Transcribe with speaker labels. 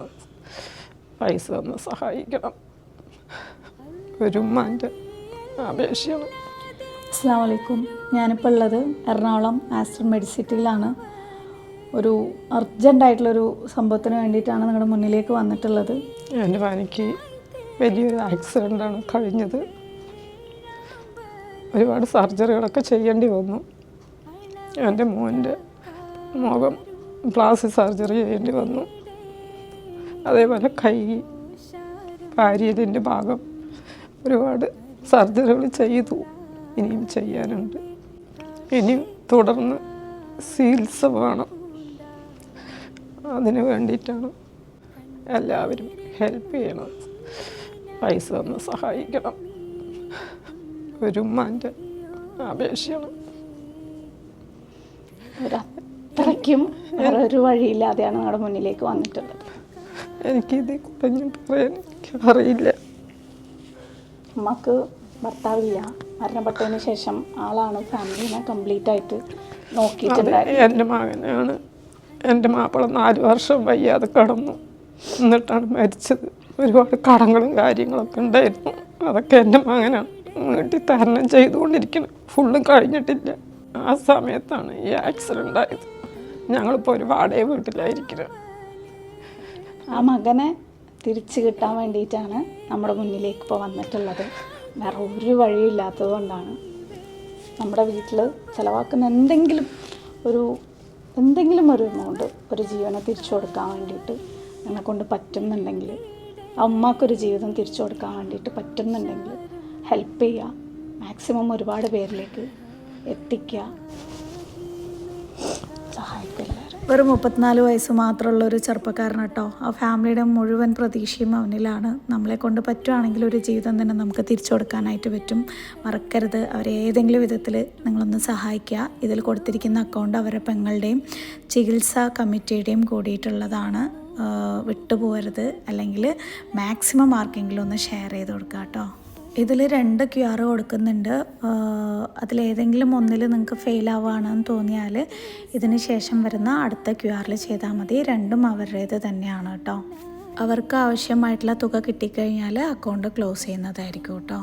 Speaker 1: ചെയ്യണം പൈസ ഒന്ന് സഹായിക്കണം. ഒരു ഉമ്മാന്റെ അപേക്ഷയാണ്
Speaker 2: അസ്സാം വലൈക്കും ഞാനിപ്പോൾ ഉള്ളത് എറണാകുളം ആസ്റ്റർ മെഡിസിറ്റിയിലാണ്. ഒരു അർജന്റായിട്ടുള്ളൊരു സംഭവത്തിന് വേണ്ടിയിട്ടാണ് നിങ്ങളുടെ മുന്നിലേക്ക് വന്നിട്ടുള്ളത്.
Speaker 1: എന്റെ പനിക്ക് വലിയൊരു ആക്സിഡന്റാണ് കഴിഞ്ഞത്. ഒരുപാട് സർജറികളൊക്കെ ചെയ്യേണ്ടി വന്നു. എന്റെ മോന്റെ മുഖം പ്ലാസ്റ്റിക് സർജറി ചെയ്യേണ്ടി വന്നു. അതേപോലെ കൈ പാരിയലിന്റെ ഭാഗം ഒരുപാട് സർജറികൾ ചെയ്തു. ഇനിയും ചെയ്യാനുണ്ട്. ഇനിയും തുടർന്ന് ചികിത്സ വേണം. അതിന് വേണ്ടിയിട്ടാണ് എല്ലാവരും ഹെൽപ്പ് ചെയ്യണം. പൈസ ഒന്ന് സഹായിക്കണം. ഒരു ഉമ്മാന്റെ അപേക്ഷയാണ്.
Speaker 2: ഒരു അത്രയ്ക്കും വേറെ ഒരു വഴിയില്ലാതെയാണ് നമ്മുടെ മുന്നിലേക്ക് വന്നിട്ടുള്ളത്.
Speaker 1: എനിക്കിത് കുറഞ്ഞു പറയാൻ അറിയില്ല
Speaker 2: അമ്മയ്ക്ക് ഭർത്താവില്ല. മരണപ്പെട്ടതിന് ശേഷം ആളാണ് ഫാമിലിനെ കംപ്ലീറ്റ് ആയിട്ട് നോക്കിയിട്ടുണ്ടായിരുന്നത്.
Speaker 1: എന്റെ മകനാണ്. എന്റെ മാപ്പിള നാല് വർഷം വയ്യാതെ കടന്നു. എന്നിട്ടാണ് മരിച്ചത്. ഒരുപാട് കടങ്ങളും കാര്യങ്ങളൊക്കെ ഉണ്ടായിരുന്നു. അതൊക്കെ എന്റെ മകനാണ് വീട്ടിൽ തരണം ചെയ്തുകൊണ്ടിരിക്കണം ഫുള്ളും കഴിഞ്ഞിട്ടില്ല. ആ സമയത്താണ് ഈ ആക്സിഡന്റ് ആയത്. ഞങ്ങളിപ്പോൾ ഒരു വാടക വീട്ടിലായിരിക്കുന്നത്.
Speaker 2: ആ മകനെ തിരിച്ചു കിട്ടാൻ വേണ്ടിയിട്ടാണ് നമ്മുടെ മുന്നിലേക്ക് ഇപ്പോൾ വന്നിട്ടുള്ളത്. വേറെ ഒരു വഴിയില്ലാത്തത് കൊണ്ടാണ്. നമ്മുടെ വീട്ടിൽ ചിലവാക്കുന്ന എന്തെങ്കിലും ഒരു എന്തെങ്കിലും ഒരു എമൗണ്ട് ഒരു ജീവനെ തിരിച്ചു കൊടുക്കാൻ വേണ്ടിയിട്ട് എന്നെ കൊണ്ട് പറ്റുന്നുണ്ടെങ്കിൽ ആ ഉമ്മാക്കൊരു ജീവിതം തിരിച്ചു കൊടുക്കാൻ വേണ്ടിയിട്ട് പറ്റുന്നുണ്ടെങ്കിൽ ഹെൽപ്പ് ചെയ്യുക മാക്സിമം ഒരുപാട് പേരിലേക്ക് എത്തിക്കുക സഹായിക്കില്ല വെറും മുപ്പത്തിനാല് വയസ്സ് മാത്രമുള്ള ഒരു ചെറുപ്പക്കാരൻ കേട്ടോ. ആ ഫാമിലിയുടെ മുഴുവൻ പ്രതീക്ഷയും അവനിലാണ്. നമ്മളെ കൊണ്ട് പറ്റുവാണെങ്കിൽ ഒരു ജീവിതം തന്നെ നമുക്ക് തിരിച്ചു കൊടുക്കാനായിട്ട് പറ്റും. മറക്കരുത്. അവരെ ഏതെങ്കിലും വിധത്തിൽ നിങ്ങളൊന്ന് സഹായിക്കുക. ഇതിൽ കൊടുത്തിരിക്കുന്ന അക്കൗണ്ട് അവരുടെ പെങ്ങളുടെയും ചികിത്സാ കമ്മിറ്റിയുടെയും കൂടിയിട്ടുള്ളതാണ്. വിട്ടുപോകരുത്. അല്ലെങ്കിൽ മാക്സിമം ആർക്കെങ്കിലും ഒന്ന് ഷെയർ ചെയ്ത് കൊടുക്കുക കേട്ടോ. ഇതിൽ രണ്ട് ക്യു ആർ കൊടുക്കുന്നുണ്ട് അതിലേതെങ്കിലും ഒന്നിൽ നിങ്ങൾക്ക് ഫെയിൽ ആവുകയാണെന്ന് തോന്നിയാൽ ഇതിന് ശേഷം വരുന്ന അടുത്ത ക്യു ആറിൽ ചെയ്താൽ മതി. രണ്ടും അവരുടേത് തന്നെയാണ് കേട്ടോ. അവർക്ക് ആവശ്യമായിട്ടുള്ള തുക കിട്ടിക്കഴിഞ്ഞാൽ അക്കൗണ്ട് ക്ലോസ് ചെയ്യുന്നതായിരിക്കും കേട്ടോ.